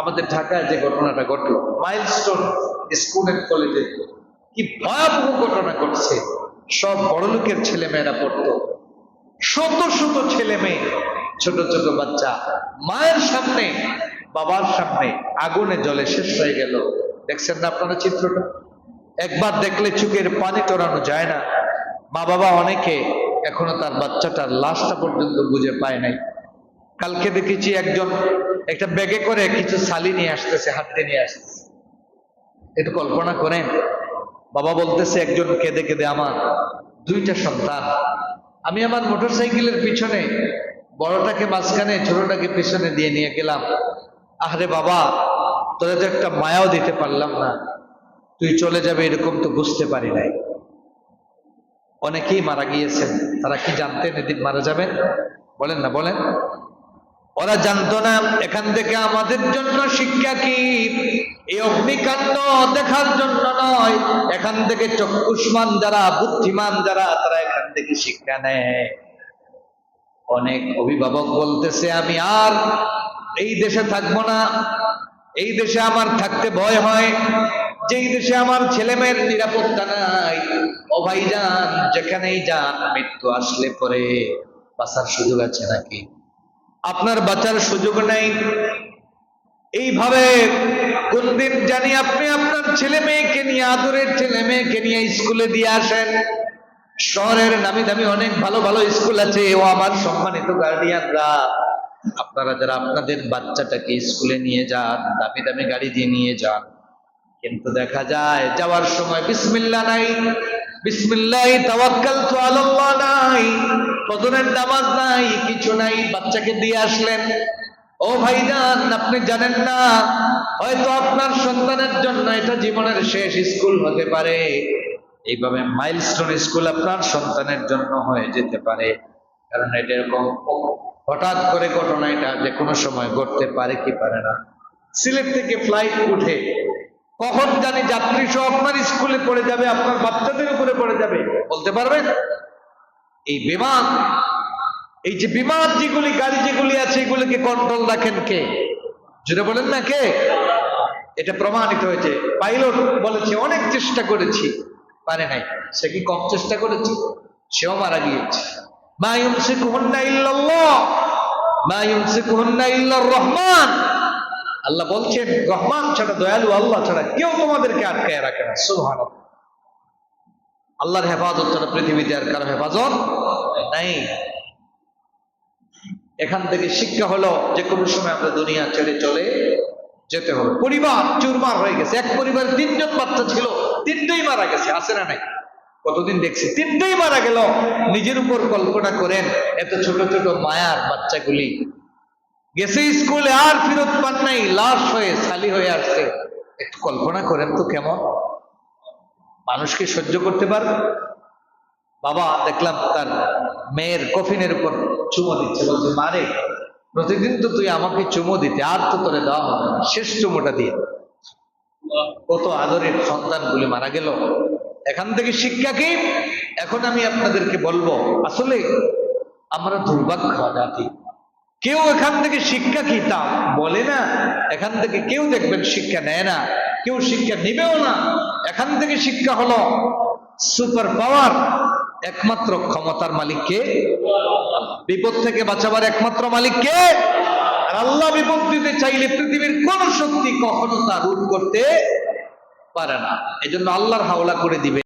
আমাদের ঢাকায় যে ঘটনাটা ঘটলো মাইলস্টোন স্কুল এন্ড কলেজে কি ভয়াবহ ঘটনা ঘটছে। সব বড়লোকের ছেলে মেয়েরা পড়তো। শত শত ছেলে মেয়ে ছোট ছোট বাচ্চা, মায়ের সামনে, বাবার সামনে আগুনে জলে শেষ হয়ে গেল। দেখছেন না আপনারা চিত্রটা? একবার দেখলে চোখের পানি টরানো যায় না। মা বাবা অনেকে এখনও তার বাচ্চাটার লাশটা পর্যন্ত বুঝে পায় নাই। কালকে দেখেছি একজন একটা ব্যাগে করে কিছু সালি নিয়ে আসতেছে, হাতে নিয়ে আসতেছে। একটু কল্পনা করেন, বাবা বলতেছে, একজন কেঁদে কেঁদে আমার দুইটা সন্তান। আমি আমার মোটরসাইকেলের পিছনে বড়টাকে মাঝখানে, ছোটটাকে পিছনে দিয়ে নিয়ে গেলাম। আরে বাবা, তোরা তো একটা মায়াও দিতে পারলাম না। তুই চলে যাবে এরকম তো বুঝতে পারি নাই। অনেকেই মারা গিয়েছেন। তারা কি জানতেন এদিন মারা যাবেন? বলেন না, বলেন। ওরা জানতো না, এখান থেকে আমাদের জন্য শিক্ষা কি? এই অগ্নিকাণ্ড দেখার জন্য নয়, এখান থেকে চক্ষুষ্মান যারা, বুদ্ধিমান যারা, তারা এখান থেকে শিক্ষা নেয়। অনেক অভিভাবক বলতেছে, আমি আর এই দেশে থাকব না, এই দেশে আমার থাকতে ভয় হয়, যেই দেশে আমার ছেলে মেয়ের নিরাপত্তা নাই, ও ভাই যান যেখানেই যান, মৃত্যু আসলে পরে বাঁচার সুযোগ আছে নাকি? আপনার বাঁচার সুযোগ নেই। এইভাবে কোনদিন জানি আপনি আপনার ছেলে মেয়েকে নিয়ে, আদরের ছেলে মেয়েকে নিয়ে স্কুলে দিয়ে আসেন। শহরের নামি দামি অনেক ভালো ভালো স্কুল আছে, ও আমার সম্মানিত গার্ডিয়ানরা আপনারা যারা আপনাদের বাচ্চাটাকে স্কুলে নিয়ে যান, দামি দামি গাড়ি দিয়ে নিয়ে যান, কিন্তু দেখা যায় যাওয়ার সময় বিসমিল্লা নাই। তাওয়াক্কাল তো আল্লাহ নাই নামাজ নাই, কিছু নাই, বাচ্চাকে দিয়ে আসলেন। ও ভাইজান, আপনি জানেন না, হয়তো আপনার সন্তানের জন্য এটা জীবনের শেষ স্কুল হতে পারে। এইভাবে মাইলস্টোন স্কুল আপনার সন্তানের জন্য হয়ে যেতে পারে। কারণ এটা এরকম হঠাৎ করে ঘটনা এটা যে কোনো সময় ঘটতে পারে কি পারে না। সিলেট থেকে ফ্লাইট উঠে কখন জানি যাত্রী সহ আপনার স্কুলে পড়ে যাবে, আপনার বাচ্চাদের উপরে পড়ে যাবে। বলতে পারবেন? এই বিমান, এই যে বিমান যেগুলি, গাড়ি যেগুলি আছে, এগুলিকে কন্ট্রোল রাখেন কে? জুড়ে বলেন না কে? এটা প্রমাণিত হয়েছে। পাইলট বলেছে, অনেক চেষ্টা করেছি। পারে নাই। সে কি কম চেষ্টা করেছে? সেও মারা গিয়েছে। মা ইউমসিকুহুন্না ইল্লাল্লাহ। মা ইউমসিকুহুন্না ইল্লার রহমান। আল্লাহ বলছেন, রহমান ছাড়া দয়ালু আল্লাহ ছাড়া কেউ তোমাদেরকে আটকায় রাখে না। সুহান আল্লাহর হেফাজত ছাড়া পৃথিবীতে আর কারও হেফাজত নাই। এখান থেকে শিক্ষা হলো যে কোনো সময় আমরা দুনিয়া ছেড়ে চলে যেতে হবে। পরিবার চুরমার হয়ে গেছে। এক পরিবারে তিনজন বাচ্চা ছিল, তিনটেই মারা গেছে, আছে না নাই? কতদিন দেখছি? তিনটেই মারা গেল। নিজের উপর কল্পনা করেন, এত ছোট ছোট মায়ার বাচ্চাগুলি গেছে স্কুলে, আর ফিরত পান নাই, লাশ হয়ে সালি হয়ে আসছে। একটু কল্পনা করেন তো কেমন? মানুষকে সহ্য করতে পারবে বাবা, দেখলাম তার মেয়ের কফিনের উপর চুমো দিচ্ছে, বলছে মারে প্রতিদিন তো তুই আমাকে চুমো দিতে, আর তো তোরে দেওয়া হবে না, শেষ চুমোটা দিয়ে কত আদরের সন্তানগুলি মারা গেল। এখান থেকে শিক্ষা কি? এখন আমি আপনাদেরকে বলব, আসলে আমরা দুর্ভাগ্য জাতি। কেউ এখান থেকে শিক্ষা কি তা বলে না? এখান থেকে কেউ দেখবেন শিক্ষা নেয় না। কেউ শিক্ষা নিবেও না। এখান থেকে শিক্ষা হলো সুপার পাওয়ার, একমাত্র ক্ষমতার মালিককে বিপদ থেকে বাঁচাবার একমাত্র মালিককে আর আল্লাহ বিপদ দিতে চাইলে পৃথিবীর কোন শক্তি কখনো তা রোধ করতে পারে না। এজন্য আল্লাহর হাওলা করে দিবে।